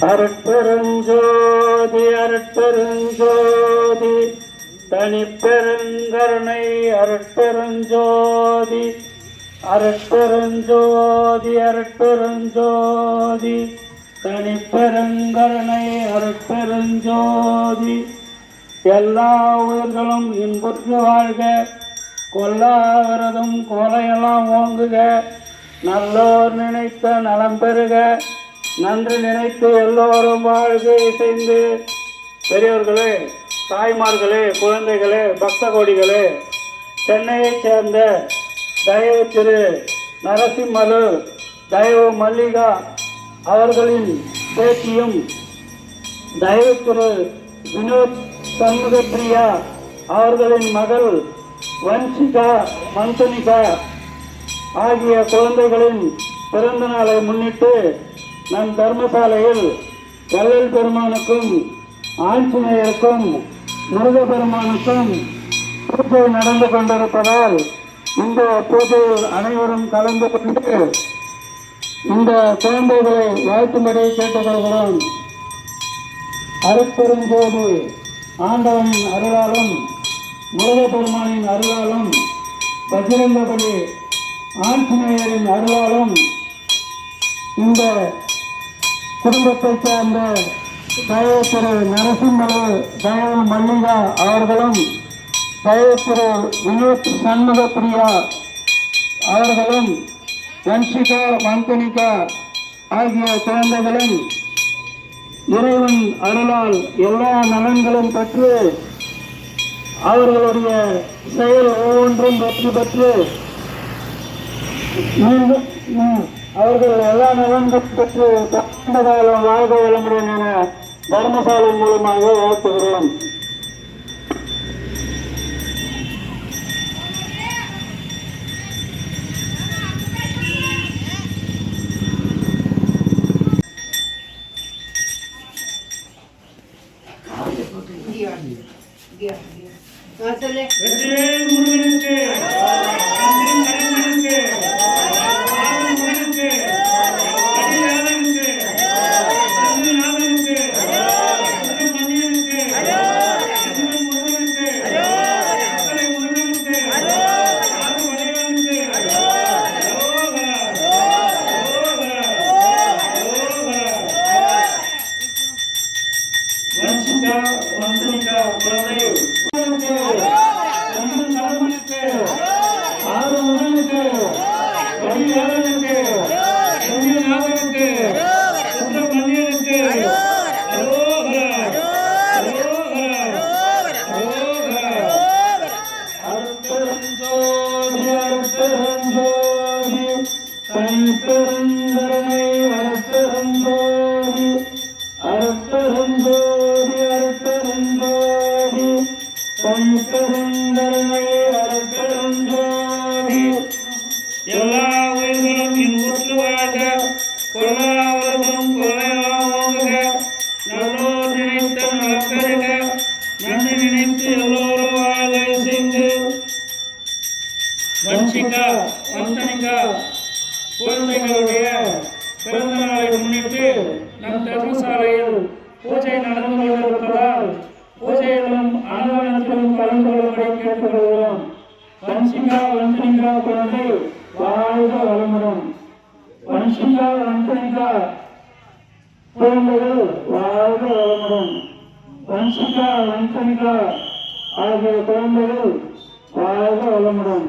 அருட்பெருஞ்சோதி அருட்பெருஞ்சோதி. தனிப்பெருங்கருணை அருட்பெருஞ்சோதி. அருட்பெருஞ்சோதி அருட்பெருஞ்சோதி. தனிப்பெருங்கருணை அருட்பெருஞ்சோதி. எல்லா உயிர்களும் இன்புற்று வாழ்க. கொல்லாவிரதும் கொலையெல்லாம் ஓங்குக. நல்லோர் நினைத்த நலம் பெறுக. நன்று நினைத்து எல்லோரும் வாழ்க்கை இசைந்து பெரியவர்களே தாய்மார்களே குழந்தைகளே பக்த கோடிகளே சென்னையைச் சேர்ந்த தயவு திரு நரசிம்மலு தயவு மல்லிகா அவர்களின் பேட்டியும் தயவு திரு வினோத் சண்முகப்பிரியா அவர்களின் மகள் வன்சிகா மந்தனிகா ஆகிய குழந்தைகளின் பிறந்த நாளை முன்னிட்டு நம் தர்மசாலையில் வள்ளல் பெருமானுக்கும் ஆஞ்சநேயருக்கும் முருக பெருமானுக்கும் பூஜை நடந்து கொண்டிருப்பதால் இந்த பூஜையில் அனைவரும் கலந்து கொண்டு இந்த குழந்தைகளை வாழ்த்தும்படி கேட்டுக்கொள்கிறோம். அருட்பெரும்போது ஆண்டவனின் அருளாலும் முருகப்பெருமானின் அருளாலும் பஜ்ரங்கபலி ஆஞ்சநேயரின் அருளாலும் இந்த குடும்பத்தைச் சேர்ந்த தயவு திரு நரசிம்மலு தயவு மல்லிகா அவர்களும் தயவு திரு வினோத் சண்முகப்பிரியா அவர்களும் வன்சிகா வந்தனிகா ஆகிய குழந்தைகளும் இறைவன் அருளால் எல்லா நலன்களும் பெற்று அவர்களுடைய செயல் ஒவ்வொன்றும் வெற்றி பெற்று மீண்டும் அவர்கள் எல்லா நலன்கள் பெற்று கடந்த காலம் வாழ்க வளமுடன் என தர்மசாலை மூலமாக வாழ்த்துகிறோம். முன்னிட்டு நம் தர்மசாலையில் பூஜை நடந்து கொண்டிருப்பதால் பூஜையிலும் அன்னதானத்திலும் கலந்து கொள்ளும்படி கேட்டுக்கொள்கிறோம். வன்சிகா வந்தனிகா குழந்தை வாழ்க வளமுடன். வன்சிகா வந்தனிகா குழந்தைகள் வாழ்க வளமுடன். வன்சிகா வந்தனிகா ஆகிய குழந்தைகள் வாழ்க வளமுடன்.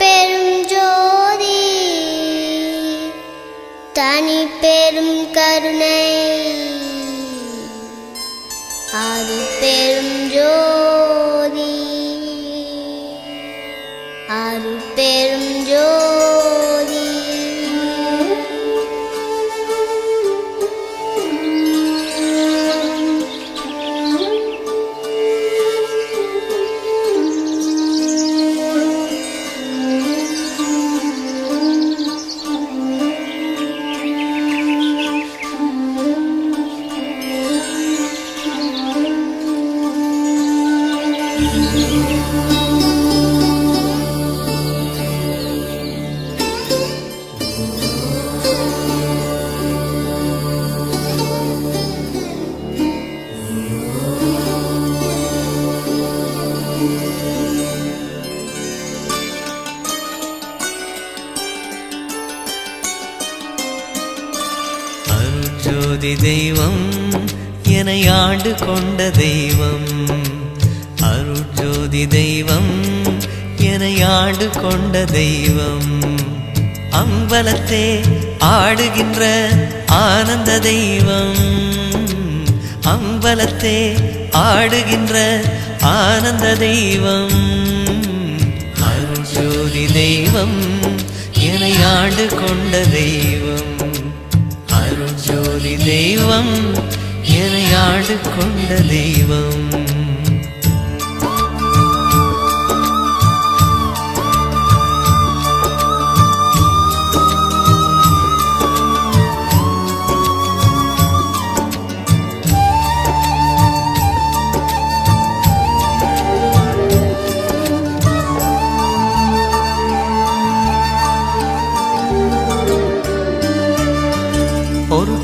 ஆண்டு கொண்ட தெய்வம் அருட்ஜோதி தெய்வம் என ஆண்டு கொண்ட தெய்வம். அம்பலத்தே ஆடுகின்ற ஆனந்த தெய்வம். அம்பலத்தே ஆடுகின்ற ஆனந்த தெய்வம். அருள்ஜோதி தெய்வம் என ஆண்டு கொண்ட தெய்வம். அருள்ஜோதி தெய்வம் என்னை ஆண்டு கொண்ட தெய்வம்.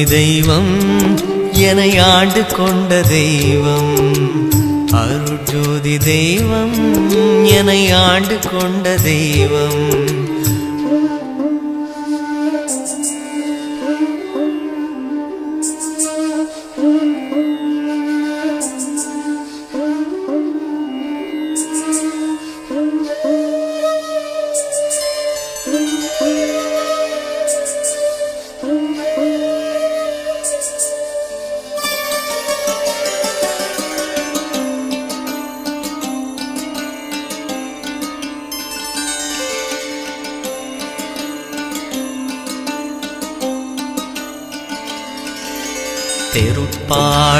அருட்ஜோதி தெய்வம் என ஆண்டு கொண்ட தெய்வம் அருட்ஜோதி தெய்வம் என ஆண்டு கொண்ட தெய்வம் Thank you.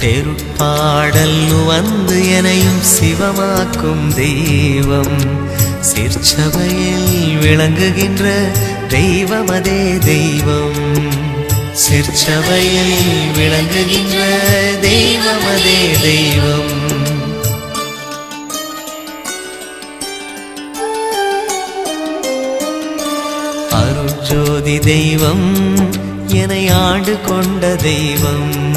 தெருப்பாடல் வந்து எனையும் சிவமாக்கும் தெய்வம். சிற்சபையில் விளங்குகின்ற தெய்வமதே தெய்வம். சிற்சபையில் விளங்குகின்ற தெய்வமதே தெய்வம். அருட்ஜோதி தெய்வம் என ஆண்டு கொண்ட தெய்வம்.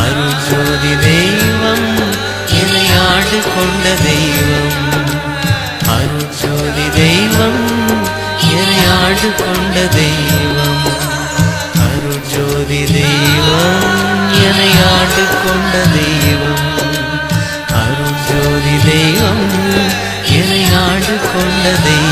அருட்ஜோதி தெய்வம் என ஆண்டு கொண்ட தெய்வம். அருட்ஜோதி தெய்வம் என ஆண்டு கொண்ட தெய்வம். அருட்ஜோதி தெய்வம் என ஆண்டு கொண்ட தெய்வம். அருட்ஜோதி தெய்வம் என ஆண்டு கொண்ட தெய்வம்.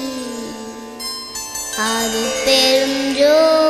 அது பெரும் ஜோதி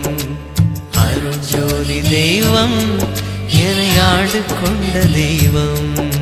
ஜோதி தெய்வம் என்னை ஆண்டு கொண்ட தெய்வம்.